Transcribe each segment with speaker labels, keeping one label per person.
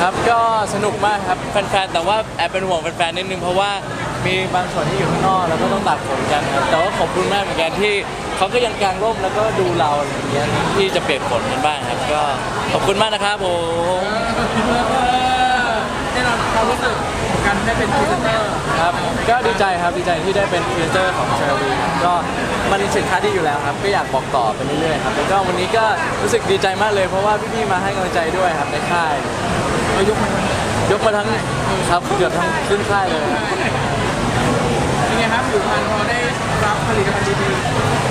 Speaker 1: ครับก็สนุกมากครับแฟนๆ แต่ว่าแอบเป็นห่วงแฟนๆ นิดนึงเพราะว่ามีบางส่วนที่อยู่ข้างนอกแล้วก็ต้องตากฝนกันครับแต่ว่าขอบคุณมากเหมือนกันที่เขาก็ยังกางร่มแล้วก็ดูเราอะไรอย่างเงี้ยที่จะเปียกฝนกันบ้างครับ ก็ขอบคุณมากนะครับผม
Speaker 2: แน่นอนความรู้สึกของการได้เป็นพรีเซนเตอร์
Speaker 1: ครับก็ดีใจครับดีใจที่ได้เป็นพรีเซนเตอร์ของเชอร์วีก็ มันเป็นสินค้าที่อยู่แล้วครับ ก็อยากบอกต่อไปเรื่อยๆครับแล้วก็วันนี้ก็รู้สึกดีใจมากเลย เพราะว่าพี่ๆมาให้กำลังใจด้วยครับในค่าย
Speaker 2: ยกมา
Speaker 1: ยกมาทั้งครับเกือบทั้งขึ้นค่ายเลยครับ
Speaker 2: เป็นไงครับอยู่พันพอได้รับผลิตภัณฑ์ดี
Speaker 1: ๆ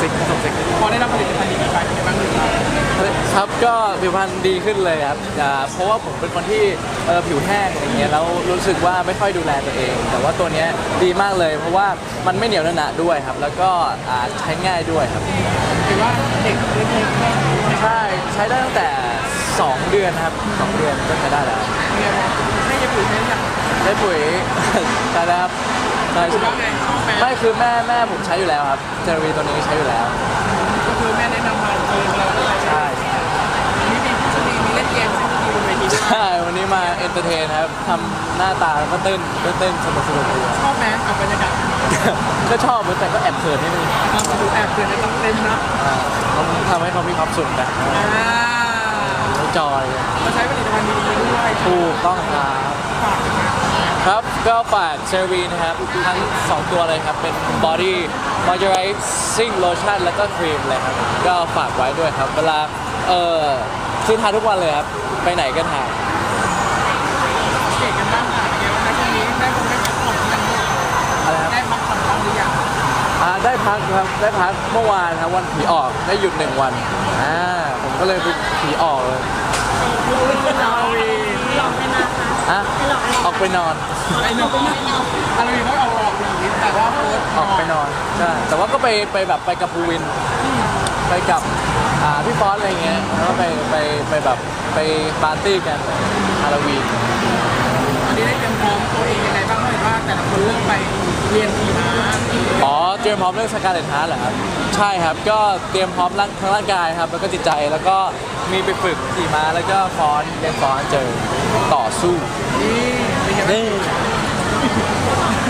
Speaker 1: งซิกส่งซิก
Speaker 2: ๆพอได้รับผลิตภัณฑ์ดีๆไปเป็นไงบ้างครับ
Speaker 1: ครับก็ผิวพรรณดีขึ้นเลยครับอ่าเพราะว่าผมเป็นคนที่เอ่อผิวแห้งอะไรเงี้ยแล้วรู้สึกว่าไม่ค่อยดูแลตัวเอง แต่ว่าตัวเนี้ยดีมากเลย เพราะว่ามันไม่เหนียวหนะด้วยครับ แล้วก็อ่าใช้ง่ายด้วยครับ
Speaker 2: ถือว่าเด็กเล็กๆแค่
Speaker 1: ใช่ใช้ได้ตั้งแต่ 2 เดือนนะครับ 2 เดือนก็ใช้ได้แล้ว
Speaker 2: เรียนให้ยาปุ๋ยใช้อย่าง
Speaker 1: ได้ปุ๋ย ใช้แล้วครับใช่
Speaker 2: คุณว่าไงชอบไห ม
Speaker 1: ไม่คือแม่แม่ผมใช้อยู่แล้วครับเจอรีตัวนี้ใช้อยู่แล้ว
Speaker 2: ก็คือแม่แนะนำมาเออเราก็เลย
Speaker 1: ใช่
Speaker 2: มีมีผู้ชมดีมีเล่นเกมซึ่งดีบนเวทีด้วย
Speaker 1: ใช่วันนี้มาเอนเตอร์เทนครับทำหน้าตาแล้วก็เต้นเต้นเต้นสนุกสนุกดี
Speaker 2: ชอบไหมกับบรรยากาศ
Speaker 1: ก็ชอบแต่ก็แอบเขินนิดนึง
Speaker 2: มาดูแอบเกินในตังเต็มนะ
Speaker 1: อ่าเขาทำให้เขามีความสุขนะ
Speaker 2: อ่า
Speaker 1: ไม่จอย
Speaker 2: มาใช้ผลิตภัณฑ์ดีๆด้วย
Speaker 1: ถูกต้องครับ
Speaker 2: ฝากนะ
Speaker 1: ครับก็ฝากเชอร์วีนะครับ ทั้ง 2 ตัวเลยครับ เป็น Body Moisturizing Lotion แล้วก็ครีมเลยครับ ก็ฝากไว้ด้วยครับ เวลา เออคือทาทุกวันเลยครับ ไปไหนก็ทา
Speaker 2: เก่งกันบ้างค่ะเป็นไงบ้างนะช่วงนี้ได้คงได้พักผ่อนกันบ้าง
Speaker 1: อะไรครับ
Speaker 2: ได้พักผ่อนบ้างหรือยัง
Speaker 1: อ่าได้พักครับ ได้พักเมื่อวานครับวันผีออกได้หยุดหนึ่งวันอ่าผมก็เลยไปผีออกเลย
Speaker 2: ฮาโลวีน
Speaker 1: อะ ออกไปนอน
Speaker 2: ไอ้หนุ่มฮาโลวีนเขาเอาออกหนีแต่ว่าโพสต์
Speaker 1: ออกไปนอนใช่แต่ว่าก็ไปไปแบบไปกับภูวิน ไปกับอ่าพี่ฟอสอะไรเงี้ยแล้วก็ไปไปไปแบบไปปาร์ตี้กันฮาโลวีน
Speaker 2: อันนี้ได้เตรียมพร้อมตัวเองยังไงบ้างเพราะเห็นว่าแต่ละคนเริ่มไปเรียนขี่ม้า
Speaker 1: อ๋อเตรียมพร้อมเรื่องสการเลตฮาร์เหรอครับ ใช่ครับ ก็เตรียมพร้อมร่างทั้งร่างกายครับ แล้วก็จิตใจ แล้วก็มีไปฝึกขี่ม้า แล้วก็ฟ้อนเรียนฟ้อนเจอต่อสู้
Speaker 2: นี่เป็นไงบ้าง
Speaker 1: นี่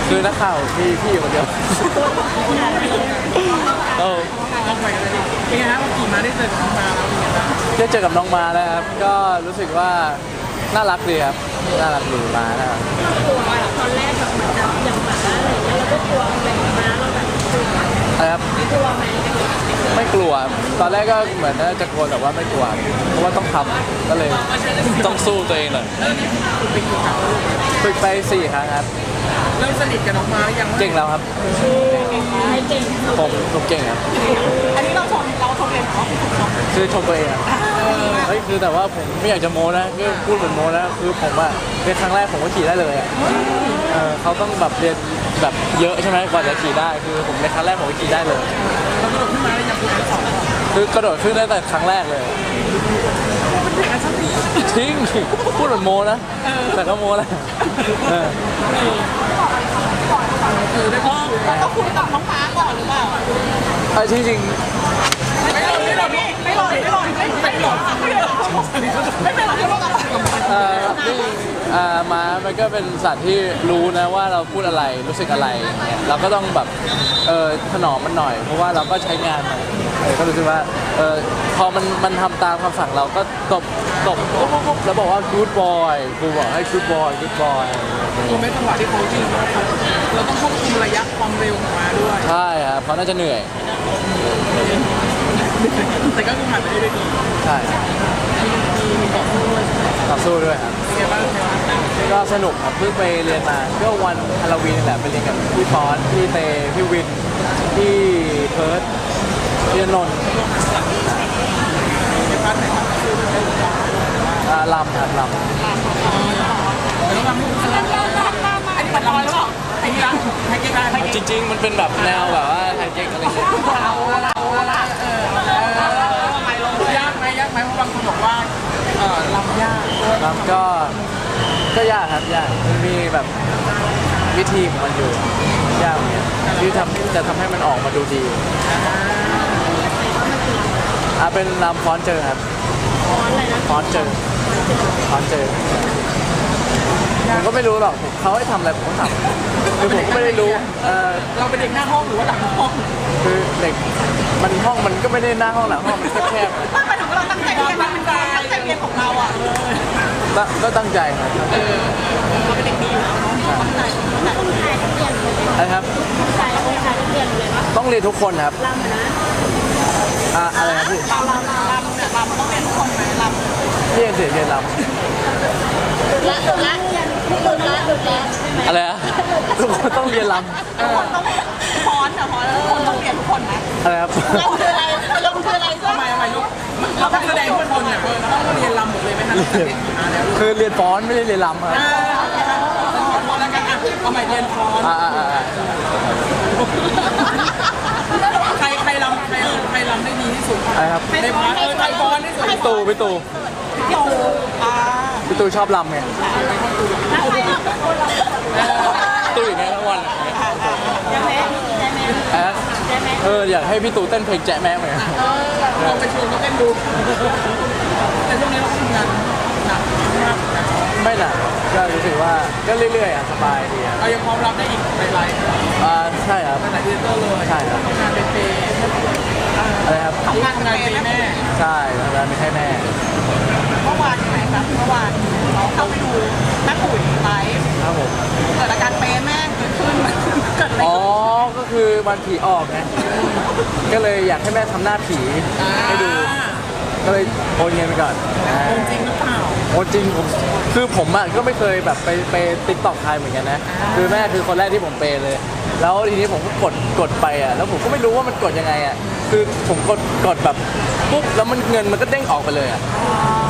Speaker 1: คือนักข่าวพี่พี่อยู่คนเดียวเออ
Speaker 2: ต้องไปกันเลยดิเป็นไงครับขี่ม้าได้เจอกับน้องมาแล้วเป็นไงบ้าง
Speaker 1: ได้เจอกับน้องมาแล้วครับ ก็รู้สึกว่าน่ารักดีครับ น่ารักดีมานะครับ
Speaker 3: กลัวตอนแรกแบบเหมือนกับอย่างแบบว่าอะไรเงี้ยเราก็กลัวแบบมาเราแบบกลัว
Speaker 1: อะไร ครับ
Speaker 3: กลัวไหม
Speaker 1: ไม่กลัว ตอนแรกก็เหมือนจะกลัวแต่ว่าไม่กลัว เพราะว่าต้องทำก็เลยต้องสู้ตัวเองหน่อย
Speaker 2: คุณเป็นกี่ครั้งแล้วลูก
Speaker 1: ฝึกไปสี่ครั้งครับ
Speaker 2: เริ่มสนิทกับน้องมาหรือยังว่า
Speaker 1: เก่งแล้วครับ
Speaker 3: ไม่เก่ง
Speaker 1: ผมผมเก่งครับ
Speaker 2: อันนี้เราชมเราชมเลยเหรอ
Speaker 1: คือชมตัวเองอะเฮ้ยคือแต่ว่าผมไม่อยากจะโม้นะคือพูดเหมือนโม้นะคือผมอะเป็นครั้งแรกผมก็ขี่ได้เลยอะเออเขาต้องแบบเรียน แบบเยอะใช่ไหมกว่าจะขี่ได้คือผมในครั้งแรกผมก็ขี่ได้เลย
Speaker 2: เรากระโดดขึ้นมาแล้วยังคุณสอน
Speaker 1: คือกระโดดขึ้นได้แต่ครั้งแรกเลย
Speaker 2: เป็นเด็กอาชีพ
Speaker 1: ทิ้งพูดเหล่นไมือนโม้นะแต่ก็โม้แหละเออ
Speaker 2: คือได้พ่อต้องคุยกับน้องม้าก่อนหรือเปล่า
Speaker 1: เออจริง
Speaker 2: ไม่หล่นไม่หล่นไม่หล่นไม่หล่นไม่หล่นไม่หล่นไม่เป็นไรไม่เป็นไร
Speaker 1: ๆเอ่อนี่
Speaker 4: หล่นไม่หล่นไม่หล่นไม่หล่นไม่หล่นไม่หล่นไม่หล่นไม่หล่นไม่หล่นไ
Speaker 1: ม อ่าม้ามันก็เป็นสัตว์ที่รู้นะว่าเราพูดอะไรรู้สึกอะไรอย่างเงี้ยเราก็ต้องแบบเออถนอมมันหน่อย เพราะว่าเราก็ใช้งานมันเออก็รู้สึกว่าเออพอมันมันทำตามคำสั่งเราก็ตบตบปุ๊บปุ๊บปุ๊บแล้วบอกว่า good boy ครูบอกให้ good boy good boy
Speaker 2: คือไม่จังหวะที่เขาวิ่งเราต้องควบคุมระยะความเร็วของม้าด้วย
Speaker 1: ใช่ครับเขาน่าจะเหนื่อย
Speaker 2: แต่ก็คือผ่านไปได้ด้วยดี
Speaker 1: ใช่
Speaker 2: มีมีต่อสู้ด้วย
Speaker 1: ต่อสู้ด้วยครับ
Speaker 2: เป็นไงบ้างเป็นไงบ้าง
Speaker 1: ก็สนุกครับเพิ่งไปเรียนมาก็วันฮาโลวีนนี่แหละไปเรียนกับพี่ฟอนพี่เตพี่วินพี่เพิร์ดพี่นนท์
Speaker 2: ในพาร์ทไหนครับคือเป็นการ
Speaker 1: อ่าลำครับล
Speaker 2: แต่ต้องทำให้คุณอันนี้มันลอยแล้วเปล่าไอ้นี่ละไฮเก๊กได้ไฮเก๊กำ
Speaker 1: จริง ๆ มันเป็นแบบแนวแบบว่าไฮเก๊กอะไรเงี้ย
Speaker 2: เอาละเอาละเออเออยากไหมยากไหมเพราะบางคนบอกว่าเออลำยาก
Speaker 1: ครับก็ ก็ยากครับยากมันมีแบบวิธีของมันอยู่ยากเหมือนกันที่ทำจะทำให้มันออกมาดูดี
Speaker 2: เเป็
Speaker 1: นลำฟ้อนเจอครับ
Speaker 3: ร้อนอะไรนะ
Speaker 1: ฟ้อนเจอฟ้อนเจอผมก็ไม่รู้หรอกเขาให้ทำอะไรผมก็ทำคือผมก็ไม่ได้รู้เออ
Speaker 2: เราเป็นเด็กหน้าห้องหรือว่าหลังห้อง
Speaker 1: คือเด็กมันห้องมันก็ไม่ได้หน้าห้องหลังห้องมันแคบ
Speaker 2: หมายถึงว่าเราตั้งใจเรียนตั้ง
Speaker 1: ๆก็ก็ตั้งใจครับ
Speaker 2: เราเป็นเด็กดีอยู่แล้วเนาะตั้งใจ
Speaker 3: แต่ผู้ชายต้องเรียนเลย
Speaker 1: อะไรครับ
Speaker 3: ผู้ชายผู้ชายต้องเรียนเลยว่า
Speaker 1: ต้องเรียนทุกคนครับ
Speaker 3: ลำนะ
Speaker 1: อะอะไรครับพี่
Speaker 2: ลำลำลำเนี่ยลำต้องเรียนทุกคนไหมลำ
Speaker 1: เรียนสิเรียนร
Speaker 3: ละละละ เรียนทุกคนละหลุดแล้วำ
Speaker 1: อะไรอะทุกคนต้องเรียนร
Speaker 2: ทุกคนต้องพอนอะพอนทุกคนต้องเรียนทุกคนนะำ
Speaker 1: อะไรครับ
Speaker 3: เราคืออะไรเราคืออะไร
Speaker 2: ทำไมทำไมลูกเราต้องแสดงทุกคนเนี่ยต้องเรียนลำหมดเลยไหมคะตั้งแต่เด็กมาแล้ว
Speaker 1: คือเรียนฟ้อนไม่ได้เรียนรำครับ
Speaker 2: ขอโทษแล้วกันอะเอาใหม่เรียนพอน
Speaker 1: อ่าอ่าอ่า
Speaker 2: ใครใครลำใครใครลำได้ดีที่สุด
Speaker 1: อะไรครับ
Speaker 2: ในพอนเออใครพอนที่สุด
Speaker 1: พี่ตูพี่ตู
Speaker 2: พี่ตูอ่า
Speaker 1: พี่ตูชอบรำไง
Speaker 3: นักเรียน
Speaker 1: ตูอย่างเงี้ยทั้งวัน
Speaker 3: ใช่ไหมใช่ไหม
Speaker 1: แอะเอออยากให้พี่ตูเต้นเพลงแจ๊ะแม่เหมือนกัน
Speaker 2: ลองไปชวนเขาเต้นดูแต่ช่วงนี้เราทำงานหนักมากนะ
Speaker 1: ไม่หนักก็รู้สึกว่าก็เรื่อยๆอะสบายดีอะ
Speaker 2: เรายังพร้อมรับได้อีกหลาย
Speaker 1: อ่าใช่ครับ
Speaker 2: ๆหลายดีเตอร์เลย
Speaker 1: ใช่ครับ
Speaker 2: ทำงานเป็นเปย์
Speaker 1: อะไรครับ
Speaker 2: ทำงานเป็นเปย์แม่
Speaker 1: ใช่ทำงานไม่ใช่แม่
Speaker 2: วานเราเข้าไปดูแม่ปุ๋ยไลฟ์
Speaker 1: ครับผม
Speaker 2: เกิดอาการเปย์แม่เกิดขึ้นเกิดอะไร
Speaker 1: อ๋อ
Speaker 2: ขึ้น
Speaker 1: ก็คือวันผีออกไง ก็เลยอยากให้แม่ทำหน้าผีให้ดูก็เลยโอนเงินไปก่อนอ่า
Speaker 2: จริงหรือเปล่า
Speaker 1: โอนจริงผม คือผมอะก็ไม่เคยแบบไปไปติ๊กต็อกใครเหมือนกันนะ คือแม่คือคนแรกที่ผมเปย์เลย แล้วทีนี้ผมก็กดกดไปอะแล้วผมก็ไม่รู้ว่ามันกดยังไงอะคือผมกดกดแบบปุ๊บแล้วมันเงินมันก็เด้งออกไปเลยอะ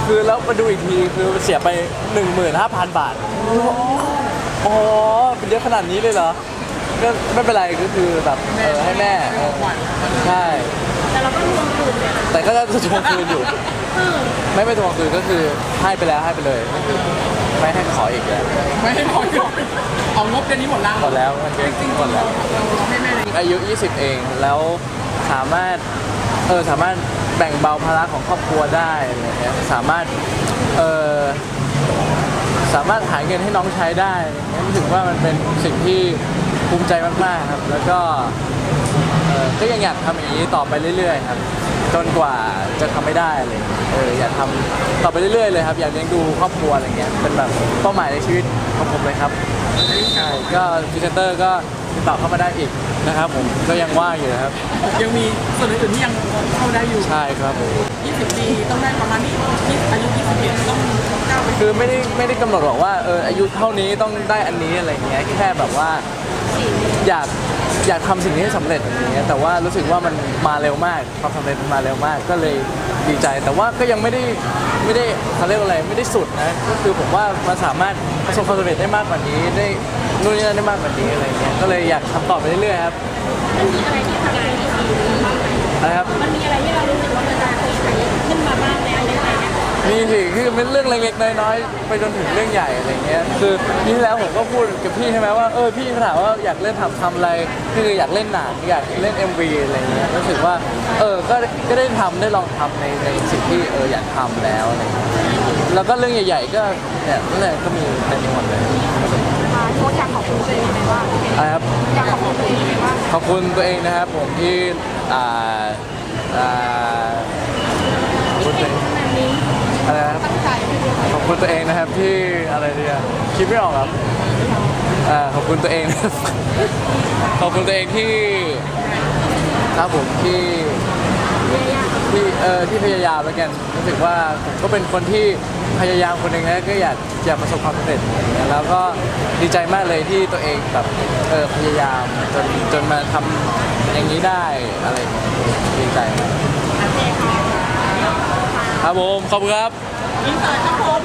Speaker 1: คือแล้วมาดูอีกทีคือเสียไป 15,000 บาทอ๋อเป็นเยอะขนาดนี้เลยเหรอก็ไม่เป็นไรก็คือแบบเออให้แม่เออใช่
Speaker 3: แต่เราก็รวมกลุ่มเนี่ย
Speaker 1: แต่ก็จะทวงคืนอยู่ไม่ไม่ทวงคืนก็คือให้ไปแล้วให้ไปเลย ไม่ให้ขออีกแล้ว
Speaker 2: ไม่ให้พอเอางบเดือนนี้หมดแล้ว
Speaker 1: หมดแล้วมันเกิน
Speaker 2: จริงๆ
Speaker 1: หมดแล้ว
Speaker 2: เราเราให้แม่เลย
Speaker 1: อายุ 20 เอง แล้วสามารถ เออ สามารถแบ่งเบาภาระของครอบครัวได้อะไรเงี้ย สามารถ เออสามารถหาเงินให้น้องใช้ได้อะไรเงี้ยรู้สึกว่ามันเป็นสิ่งที่ภูมิใจมาก ๆ ครับ แล้วก็ เออก็ยังอยากทำอย่างนี้ต่อไปเรื่อย ๆ ครับ จนกว่าจะทำไม่ได้เลยเอออยากทำต่อไปเรื่อยๆเลยครับอยากเลี้ยงดูครอบครัวอะไรเงี้ยเป็นแบบเป้าหมายในชีวิตของผมเลยครับใช่ก็พรีเซนเตอร์ก็ติดต่อเข้ามาได้อีกนะครับ ผมก็ยังว่างอยู่นะครับ
Speaker 2: ยังมีส่วนอื่นๆที่ยังเข้าได้อยู่
Speaker 1: ใช่ครับผม
Speaker 2: 20 ปีต้องได้ประมาณนี้20อายุ 21 ต้องก้าวไป
Speaker 1: คือไม่ได้ไม่ได้กำหนดหรอกว่าเอออายุเท่านี้ต้องได้อันนี้อะไรอย่างเงี้ยแค่แบบว่าอยาก อยากทำสิ่งนี้ให้สำเร็จอย่างเงี้ยแต่ว่ารู้สึกว่ามันมาเร็วมากความสำเร็จมันมาเร็วมากก็เลยดีใจ แต่ว่าก็ยังไม่ได้ไม่ได้เขาเรียกว่าอะไรไม่ได้สุดนะก็คือผมว่ามันสามารถประสบความสำเร็จได้มากกว่านี้ได้นู่นนี่นั่นได้มากกว่านี้อะไรเงี้ยก็เลยอยากทำต่อไปเรื่อยๆครับ
Speaker 3: มันมีอะไรที่ทำได้ดีบ้างไหม
Speaker 1: นะครับ
Speaker 3: มันมีอะไรที่เรารู้สึกว่ามันจะเคยใช้ขึ้นมาบ้างในอ
Speaker 1: มีสิคือเป็นเรื่องเล็กๆน้อยๆไปจนถึงเรื่องใหญ่อะไรเงี้ยคือปีที่แล้วผมก็พูดกับพี่ใช่ไหมว่าเออพี่ถามว่าอยากเล่นทำทำอะไรคืออยากเล่นหนังอยากเล่น MV อะไรเงี้ยรู้สึกว่าเออก็ก็ได้ทำได้ลองทำในในสิ่งที่เอออยากทำแล้วอะไรเงี้ยแล้วก็เรื่องใหญ่ ๆ ก็เนี่ยนั่นแหละก็มีเต็มไปหมดเลย
Speaker 3: โค้ชอยากขอบคุณตัวเองไหมว่า
Speaker 1: อะไรครับ
Speaker 3: อยากขอบคุณตัวเองไหมว่า
Speaker 1: ขอบคุณตัวเองนะครับผมที่อ่าอ่าขอบคุณตัวเอง
Speaker 3: ขนาดนี้
Speaker 1: อะไรนะครับ
Speaker 3: ตั้งใจ
Speaker 1: ขอบคุณตัวเองนะครับที่อะไรดีอะคิดไม่ออกครับอ่าขอบคุณตัวเองนะครับ ขอบคุณตัวเองที่ครับผมที่ที่เออที่พยายามแล้วกันรู้สึกว่าผมก็เป็นคนที่พยายามคนหนึ่งนะก็อยากอยากประสบความสำเร็จอย่างเงี้ยแล้วก็ดีใจมากเลยที่ตัวเองแบบเออพยายามจนจนมาทำอย่างนี้ได้อะไรอย่างเงี้ยดีใจมาก ครับผม ขอบคุณครับ
Speaker 2: อินเสิร์ตครับผม